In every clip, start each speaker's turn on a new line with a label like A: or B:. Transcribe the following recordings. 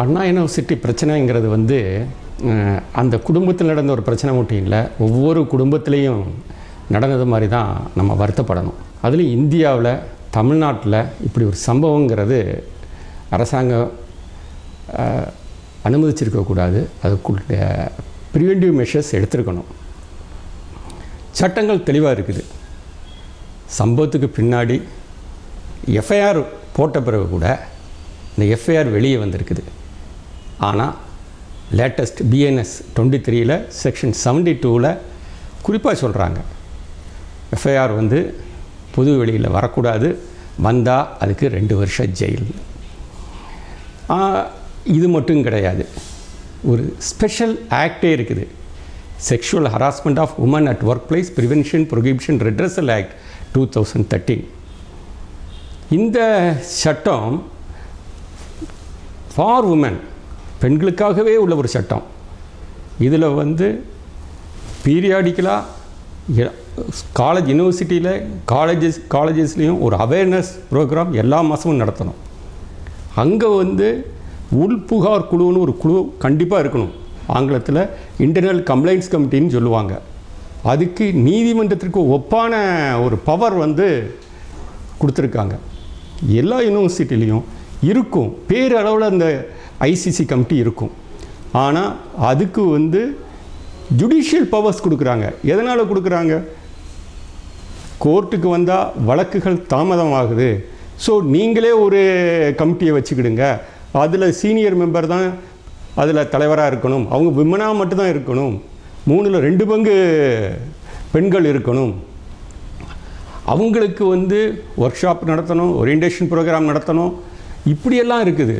A: அண்ணா university பிரச்சனைங்கிறது வந்து அந்த குடும்பத்தில் நடந்த ஒரு பிரச்சனை மட்டும் இல்லை ஒவ்வொரு குடும்பத்திலையும் நடந்தது மாதிரி தான் நம்ம வருத்தப்படணும். அதுலேயும் இந்தியாவில் தமிழ்நாட்டில் இப்படி ஒரு சம்பவங்கிறது அரசாங்கம் அனுமதிச்சிருக்கக்கூடாது அதுக்குள்ள ப்ரிவென்டிவ் மெஷர்ஸ் எடுத்திருக்கணும். சட்டங்கள் தெளிவாக இருக்குது. சம்பவத்துக்கு பின்னாடி எஃப்ஐஆர் போட்ட பிறகு கூட இந்த எஃப்ஐஆர் வெளியே வந்திருக்குது. ஆனால் லேட்டஸ்ட் பிஎன்எஸ் டுவெண்ட்டி த்ரீயில் செக்ஷன் செவன்டி டூவில் குறிப்பாக சொல்கிறாங்க எஃப்ஐஆர் வந்து பொது வெளியில் வரக்கூடாது வந்தால் அதுக்கு ரெண்டு வருஷம் ஜெயில் இது மட்டும் கிடையாது. ஒரு ஸ்பெஷல் ஆக்டே இருக்குது. Sexual harassment of woman at work place prevention prohibition redressal act two thousand thirteen இந்த சட்டம் ஃபார் உமன் பெண்களுக்காகவே உள்ள ஒரு சட்டம். இதில் வந்து பீரியாடிக்கலாக காலேஜ் யூனிவர்சிட்டியில் காலேஜஸ் காலேஜஸ்லேயும் ஒரு அவேர்னஸ் ப்ரோக்ராம் எல்லா மாதமும் நடத்தணும். அங்கே வந்து உள்புகார் குழுன்னு ஒரு குழு கண்டிப்பாக இருக்கணும். ஆங்கிலத்தில் இன்டர்னல் கம்ப்ளைண்ட்ஸ் கமிட்டின்னு சொல்லுவாங்க. அதுக்கு நீதிமன்றத்திற்கு ஒப்பான ஒரு பவர் வந்து கொடுத்துருக்காங்க. எல்லா யூனிவர்சிட்டிலையும் இருக்கும். பேரளவில் அந்த ஐசிசி கமிட்டி இருக்கும். ஆனால் அதுக்கு வந்து ஜுடிஷியல் பவர்ஸ் கொடுக்குறாங்க. எதனால் கொடுக்குறாங்க? கோர்ட்டுக்கு வந்தால் வழக்குகள் தாமதமாகுது. ஸோ நீங்களே ஒரு கமிட்டியை வச்சுக்கிடுங்க. அதில் சீனியர் மெம்பர் தான் அதில் தலைவராக இருக்கணும். அவங்க விமனாக மட்டும்தான் இருக்கணும். மூணில் ரெண்டு பங்கு பெண்கள் இருக்கணும். அவங்களுக்கு வந்து ஒர்க் ஷாப் நடத்தணும் ஓரியன்டேஷன் ப்ரோக்ராம் நடத்தணும். இப்படியெல்லாம் இருக்குது.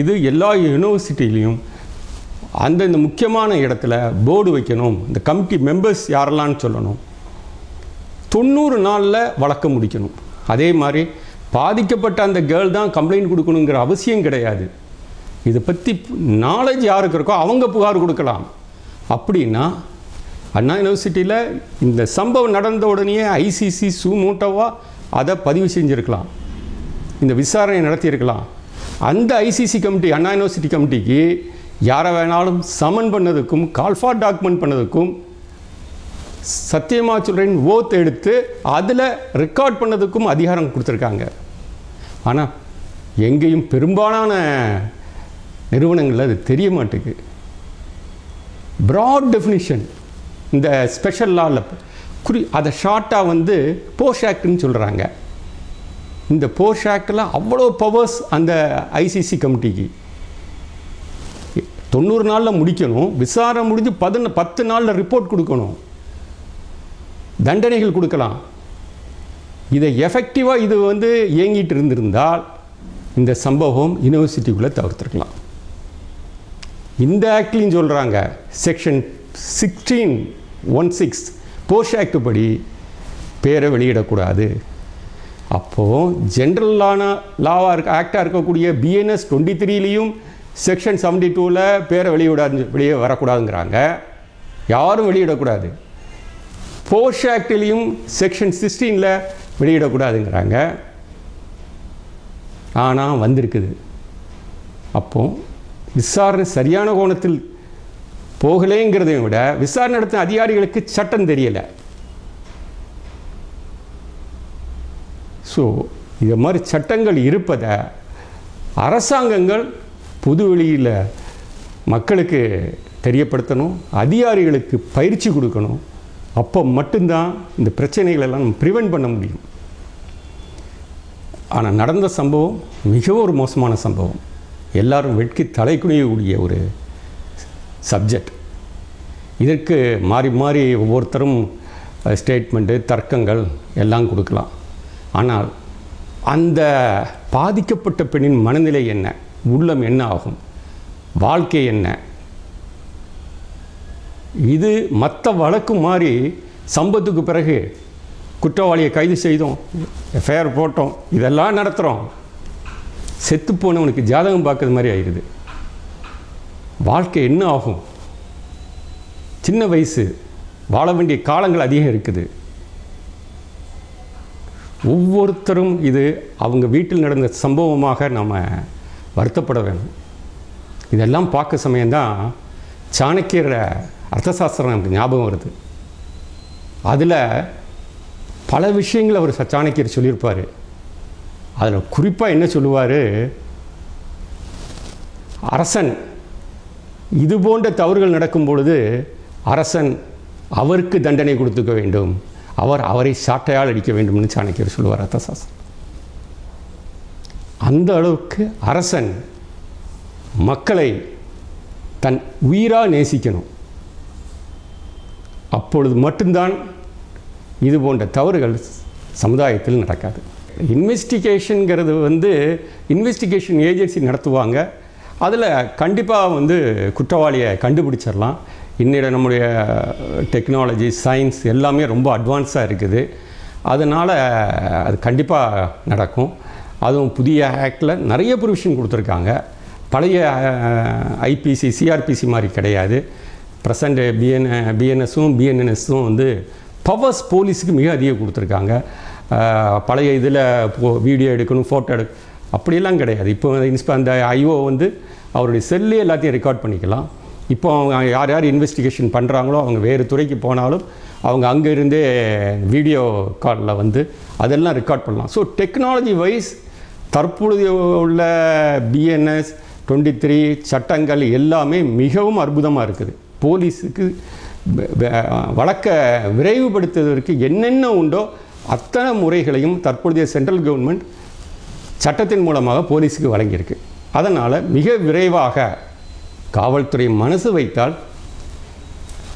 A: இது எல்லா யூனிவர்சிட்டிலையும் அந்தந்த முக்கியமான இடத்துல போர்டு வைக்கணும். இந்த கமிட்டி மெம்பர்ஸ் யாரெல்லாம்னு சொல்லணும். தொண்ணூறு நாளில் வழக்க முடிக்கணும். அதே மாதிரி பாதிக்கப்பட்ட அந்த கேர்ள் தான் கம்ப்ளைண்ட் கொடுக்கணுங்கிற அவசியம் கிடையாது. இதை பற்றி நாலேஜ் யாருக்கு இருக்கோ அவங்க புகார் கொடுக்கலாம். அப்படின்னா அண்ணா யூனிவர்சிட்டியில் இந்த சம்பவம் நடந்த உடனே ஐசிசி சுமூட்டவாக அதை பதிவு செஞ்சுருக்கலாம். இந்த விசாரணை நடத்தியிருக்கலாம். அந்த ஐசிசி கமிட்டி அண்ணா யூனிவர்சிட்டி கமிட்டிக்கு யாரை வேணாலும் சமன் பண்ணதுக்கும் கால்ஃபார் டாக்குமெண்ட் பண்ணதுக்கும் சத்தியமாக சொல்கிறேன் ஓத் எடுத்து அதில் ரெக்கார்ட் பண்ணதுக்கும் அதிகாரம் கொடுத்துருக்காங்க. ஆனால் எங்கேயும் பெரும்பாலான நிறுவனங்களில் அது தெரிய மாட்டேங்குது. ப்ராட் டெஃபினிஷன் இந்த ஸ்பெஷல் லாவில் குறி அதை ஷார்ட்டாக வந்து போஷ் ஆக்ட்னு சொல்கிறாங்க இந்த போஷ் ஆக்டில் அவ்வளோ பவர்ஸ் அந்த ஐசிசி கமிட்டிக்கு தொண்ணூறு நாளில் முடிக்கணும் விசாரணை முடிஞ்சு பதின பத்து நாளில் ரிப்போர்ட் கொடுக்கணும். தண்டனைகள் கொடுக்கலாம். இதை எஃபெக்டிவாக இது வந்து இயங்கிட்டு இருந்திருந்தால் இந்த சம்பவம் யூனிவர்சிட்டிக்குள்ளே தவிர்த்துருக்கலாம். இந்த ஆக்ட்லையும் சொல்கிறாங்க section sixteen one six POSH act படி பேரை வெளியிடக்கூடாது. அப்போது ஜென்ரலான லாவாக இருக்க ஆக்டாக இருக்கக்கூடிய பிஎன்எஸ் டுவெண்ட்டி த்ரீலேயும் செக்ஷன் செவன்டி டூவில் பேரை வெளியிடாது வெளியே வரக்கூடாதுங்கிறாங்க. யாரும் வெளியிடக்கூடாது. Posh ஆக்ட்லேயும் section சிக்ஸ்டீனில் வெளியிடக்கூடாதுங்கிறாங்க. ஆனால் வந்திருக்குது. அப்போது விசாரணை சரியான கோணத்தில் போகலேங்கிறதையும் விட விசாரணை நடத்தின அதிகாரிகளுக்கு சட்டம் தெரியலை. ஸோ இது மாதிரி சட்டங்கள் இருப்பதை அரசாங்கங்கள் பொது வெளியில் மக்களுக்கு தெரியப்படுத்தணும் அதிகாரிகளுக்கு பயிற்சி கொடுக்கணும். அப்போ மட்டும்தான் இந்த பிரச்சனைகளெல்லாம் நம்ம ப்ரிவெண்ட் பண்ண முடியும். ஆனால் நடந்த சம்பவம் மிகவும் ஒரு மோசமான சம்பவம். எல்லாரும் வெட்கி தலை குனியக்கூடிய ஒரு சப்ஜெக்ட் இதற்கு மாறி மாறி ஒவ்வொருத்தரும் ஸ்டேட்மெண்ட்டு தர்க்கங்கள் எல்லாம் கொடுக்கலாம். ஆனால் அந்த பாதிக்கப்பட்ட பெண்ணின் மனநிலை என்ன? உள்ளம் என்ன ஆகும்? வாழ்க்கை என்ன? இது மற்ற வழக்கு மாதிரி சம்பத்துக்கு பிறகு குற்றவாளியை கைது செய்தோம் எஃப்ஐஆர் போட்டோம் இதெல்லாம் நடத்துகிறோம் செத்து போனவனுக்கு ஜாதகம் பார்க்குறது மாதிரி ஆயிடுது. வாழ்க்கை என்ன ஆகும்? சின்ன வயசு வாழ வேண்டிய காலங்கள் அதிகம் இருக்குது. ஒவ்வொருத்தரும் இது அவங்க வீட்டில் நடந்த சம்பவமாக நம்ம வருத்தப்பட வேணும். இதெல்லாம் பார்க்க சமயம்தான் சாணக்கியர் அர்த்தசாஸ்திரம் நமக்கு ஞாபகம் வருது. அதில் பல விஷயங்கள் அவர் சாணக்கியர் சொல்லியிருப்பார். அதில் குறிப்பாக என்ன சொல்லுவார்? அரசன் இது போன்ற தவறுகள் நடக்கும் பொழுது அரசன் அவருக்கு தண்டனை கொடுத்துக்க வேண்டும். அவர் அவரை சாட்டையால் அடிக்க வேண்டும்னு சாணக்கியர் சொல்லுவார் அர்த்தசாஸ்திரம் அந்த அளவுக்கு அரசன் மக்களை தன் உயிராக நேசிக்கணும். அப்பொழுது மட்டும்தான் இது போன்ற தவறுகள் சமுதாயத்தில் நடக்காது. இன்வெஸ்டிகேஷனுங்கிறது வந்து இன்வெஸ்டிகேஷன் ஏஜென்சி நடத்துவாங்க. அதில் கண்டிப்பாக வந்து குற்றவாளியை கண்டுபிடிச்சிடலாம். இன்னிட நம்முடைய டெக்னாலஜி சயின்ஸ் எல்லாமே ரொம்ப அட்வான்ஸாக இருக்குது. அதனால் அது கண்டிப்பாக நடக்கும். அதுவும் புதிய ஆக்டில் நிறைய ப்ரொவிஷன் கொடுத்துருக்காங்க. பழைய ஐபிசி சிஆர்பிசி மாதிரி கிடையாது. ப்ரெசண்ட் பிஎன் பிஎன்எஸும் பிஎன்என்எஸும் வந்து பவர்ஸ் போலீஸுக்கு மிக அதிகம் கொடுத்துருக்காங்க. பழைய இதில் வீடியோ எடுக்கணும் ஃபோட்டோ எடு அப்படியெல்லாம் கிடையாது. இப்போ இன்ஸ்பா அந்த ஐஓ வந்து அவருடைய செல்லே எல்லாத்தையும் ரெக்கார்ட் பண்ணிக்கலாம். இப்போ அவங்க யார் யார் இன்வெஸ்டிகேஷன் பண்ணுறாங்களோ அவங்க வேறு துறைக்கு போனாலும் அவங்க அங்கே இருந்தே வீடியோ காலில் வந்து அதெல்லாம் ரெக்கார்ட் பண்ணலாம். ஸோ டெக்னாலஜி வைஸ் தற்பொழுது உள்ள பிஎன்எஸ் டுவெண்ட்டி த்ரீ சட்டங்கள் எல்லாமே மிகவும் அற்புதமாக இருக்குது. போலீஸுக்கு வழக்கை விரைவுபடுத்துவதற்கு என்னென்ன உண்டோ அத்தனை முறைகளையும் தற்பொழுதைய சென்ட்ரல் கவர்மெண்ட் சட்டத்தின் மூலமாக போலீஸுக்கு வழங்கியிருக்கு. அதனால் மிக விரைவாக காவல்துறை மனசு வைத்தால்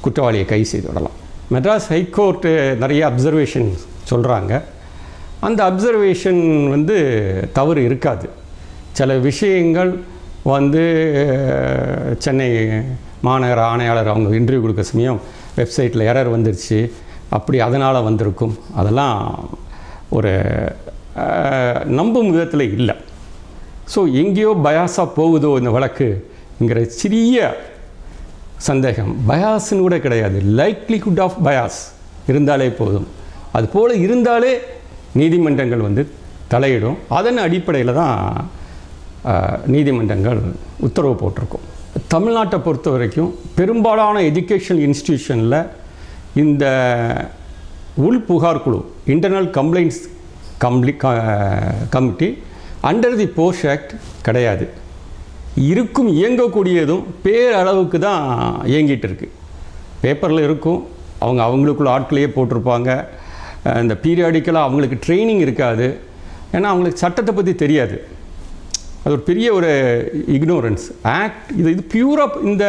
A: குற்றவாளியை கைது செய்து விடலாம். மெட்ராஸ் ஹைகோர்ட்டு நிறைய அப்சர்வேஷன் சொல்கிறாங்க அந்த அப்சர்வேஷன் வந்து தவறு இருக்காது. சில விஷயங்கள் வந்து சென்னை மாநகர ஆணையாளர் அவங்க இன்டர்வியூ கொடுக்க சமயம் வெப்சைட்டில் எரர் வந்துருச்சு. அப்படி அதனால் வந்திருக்கும். அதெல்லாம் ஒரு நம்பும் விதத்தில் இல்லை. ஸோ எங்கேயோ பயாஸாக போகுதோ இந்த வழக்குங்கிற சிறிய சந்தேகம். பயாஸ்ன்னு கூட கிடையாது. லைக்லிஹுட் ஆஃப் பயாஸ் இருந்தாலே போதும். அது போல் இருந்தாலே நீதிமன்றங்கள் வந்து தலையிடும். அதன் அடிப்படையில் தான் நீதிமன்றங்கள் உத்தரவு போட்டிருக்கும். தமிழ்நாட்டை பொறுத்த வரைக்கும் பெரும்பாலான எஜுகேஷன் இன்ஸ்டியூஷனில் இந்த உள் புகார் குழு internal complaints கம்ப்ளி committee under the post act கிடையாது. இருக்கும் இயங்கக்கூடியதும் பேரளவுக்கு தான் இயங்கிட்டு இருக்கு. பேப்பரில் இருக்கும் அவங்க அவங்களுக்குள்ள ஆட்களையே போட்டிருப்பாங்க. இந்த பீரியாடிக்கலாக அவங்களுக்கு ட்ரைனிங் இருக்காது. ஏன்னா அவங்களுக்கு சட்டத்தை பற்றி தெரியாது. அது ஒரு பெரிய ஒரு இக்னோரன்ஸ் ஆக்ட் இது இது பியூராக இந்த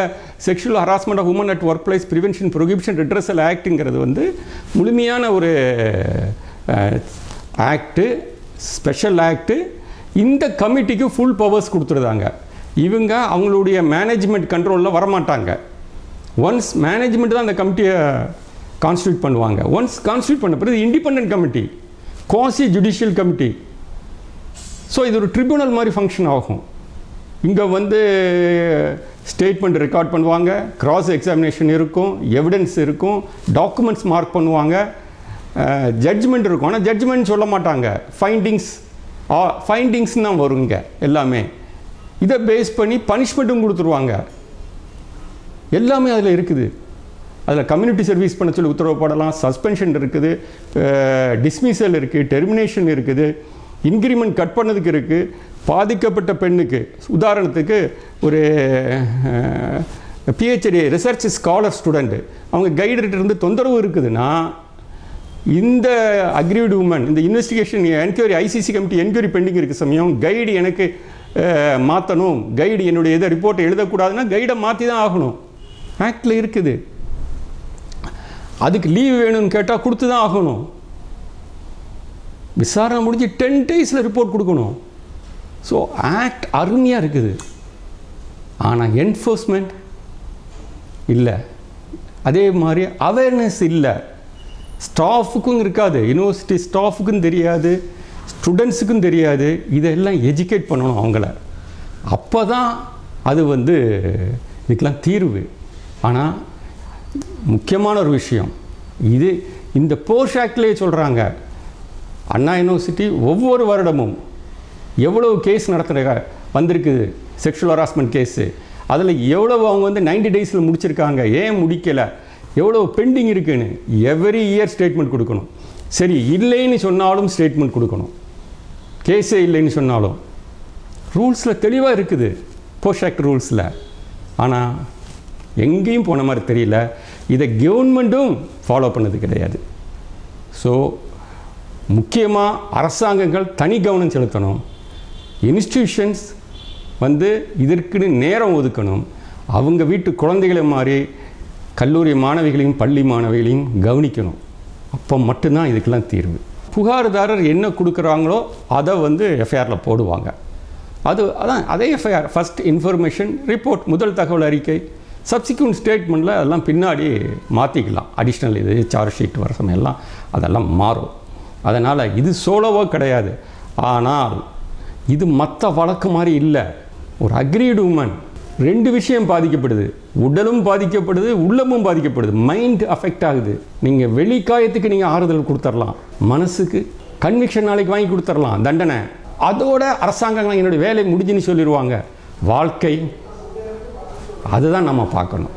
A: sexual harassment of woman at work place prevention prohibition redressal ஆக்ட்டுங்கிறது வந்து முழுமையான ஒரு ஆக்ட்டு ஸ்பெஷல் ஆக்ட்டு இந்த கமிட்டிக்கு ஃபுல் பவர்ஸ் கொடுத்துருந்தாங்க இவங்க அவங்களுடைய மேனேஜ்மெண்ட் கண்ட்ரோலில் வரமாட்டாங்க. ஒன்ஸ் மேனேஜ்மெண்ட் தான் அந்த கமிட்டியை கான்ஸ்டியூட் பண்ணுவாங்க. ஒன்ஸ் கான்ஸ்டியூட் பண்ண பிறகு independent committee quasi judicial committee so இது ஒரு ட்ரிபியூனல் மாதிரி ஃபங்க்ஷன் ஆகும். இங்கே வந்து ஸ்டேட்மெண்ட் ரெக்கார்ட் பண்ணுவாங்க கிராஸ் எக்ஸாமினேஷன் இருக்கும் எவிடன்ஸ் இருக்கும் டாக்குமெண்ட்ஸ் மார்க் பண்ணுவாங்க. ஜட்ஜ்மெண்ட் இருக்கும். ஆனால் ஜட்ஜ்மெண்ட் சொல்ல மாட்டாங்க. ஃபைண்டிங்ஸ் ஃபைண்டிங்ஸ் தான் வருங்க எல்லாமே. இதை பேஸ் பண்ணி பனிஷ்மெண்ட்டும் கொடுத்துருவாங்க. எல்லாமே அதில் இருக்குது. அதில் கம்யூனிட்டி சர்வீஸ் பண்ண சொல்லி உத்தரவு போடலாம். சஸ்பென்ஷன் இருக்குது. டிஸ்மிசல் இருக்குது டெர்மினேஷன் இருக்குது. இன்க்ரிமெண்ட் கட் பண்ணதுக்கு இருக்குது பாதிக்கப்பட்ட பெண்ணுக்கு. உதாரணத்துக்கு ஒரு பிஹெச்டி ரிசர்ச் ஸ்காலர் ஸ்டூடெண்ட்டு அவங்க கைடுகிட்ட இருந்து தொந்தரவு இருக்குதுன்னா இந்த அக்ரிவ்டு உமன் இந்த investigation enquiry ICC committee enquiry pending இருக்க சமயம் கைடு எனக்கு மாற்றணும் கைடு என்னுடைய இதை ரிப்போர்ட்டை எழுதக்கூடாதுன்னா கைடை மாற்றி தான் ஆகணும். ஆக்டில் இருக்குது. அதுக்கு லீவ் வேணும்னு கேட்டால் கொடுத்து தான் ஆகணும். விசாரணை முடிஞ்சு டென் டேஸில் ரிப்போர்ட் கொடுக்கணும். ஸோ ஆக்ட் அருமையாக இருக்குது. ஆனால் என்ஃபோர்ஸ்மெண்ட் இல்லை. அதே மாதிரி அவேர்னஸ் இல்லை. ஸ்டாஃபுக்கும் இருக்காது. யூனிவர்சிட்டி ஸ்டாஃபுக்கும் தெரியாது. ஸ்டூடெண்ட்ஸுக்கும் தெரியாது. இதெல்லாம் எஜுகேட் பண்ணணும் அவங்கள. அப்போ தான் அது வந்து இதுக்கெலாம் தீர்வு. ஆனால் முக்கியமான ஒரு விஷயம். இது இந்த போர்ஷ் சொல்கிறாங்க அண்ணா யூனிவர்சிட்டி ஒவ்வொரு வருடமும் எவ்வளவு கேஸ் நடத்துகிற வந்திருக்குது? செக்ஷுவல் ஹராஸ்மெண்ட் கேஸு அதில் எவ்வளவு அவங்க வந்து 90 டேஸில் முடிச்சிருக்காங்க? ஏன் முடிக்கலை? எவ்வளோ பெண்டிங் இருக்குன்னு எவ்ரி இயர் ஸ்டேட்மெண்ட் கொடுக்கணும். சரி இல்லைன்னு சொன்னாலும் ஸ்டேட்மெண்ட் கொடுக்கணும். கேஸே இல்லைன்னு சொன்னாலும். ரூல்ஸில் தெளிவாக இருக்குது. போஸ்ட் ஆக்ட் ரூல்ஸில் ஆனால் எங்கேயும் போன மாதிரி தெரியல. இதை கவர்மெண்ட்டும் ஃபாலோ பண்ணது கிடையாது. ஸோ முக்கியமாக அரசாங்கங்கள் தனி கவனம் செலுத்தணும். இன்ஸ்டியூஷன்ஸ் வந்து இதற்குன்னு நேரம் ஒதுக்கணும். அவங்க வீட்டு குழந்தைகளை மாதிரி கல்லூரி மாணவிகளையும் பள்ளி மாணவிகளையும் கவனிக்கணும். அப்போ மட்டும்தான் இதுக்கெல்லாம் தீர்வு. புகார்தாரர் என்ன கொடுக்குறாங்களோ அதை வந்து எஃப்ஐஆரில் போடுவாங்க. அது அதான் அதே எஃப்ஐஆர் ஃபஸ்ட் இன்ஃபர்மேஷன் ரிப்போர்ட் முதல் தகவல் அறிக்கை சப்சிக்வெண்ட் ஸ்டேட்மெண்ட்டில் அதெல்லாம் பின்னாடி மாற்றிக்கலாம் அடிஷ்னல் இது சார்ஜ் ஷீட் வர சமயம்லாம் அதெல்லாம் மாறும். அதனால் இது சோலோவோ கிடையாது. ஆனால் இது மற்ற வழக்கு மாதிரி இல்லை. ஒரு அக்ரீடு உமன் ரெண்டு விஷயம் பாதிக்கப்படுது. உடலும் பாதிக்கப்படுது உள்ளமும் பாதிக்கப்படுது. மைண்ட் அஃபெக்ட் ஆகுது. நீங்கள் வெளிக்காயத்துக்கு நீங்கள் ஆறுதல் கொடுத்துர்லாம். மனசுக்கு கன்விக்ஷன் நாளைக்கு வாங்கி கொடுத்துர்லாம். தண்டனை. அதோட அரசாங்கங்கள் என்னுடைய வேலை முடிஞ்சுன்னு சொல்லிடுவாங்க. வாழ்க்கை அதுதான் நம்ம பார்க்கணும்.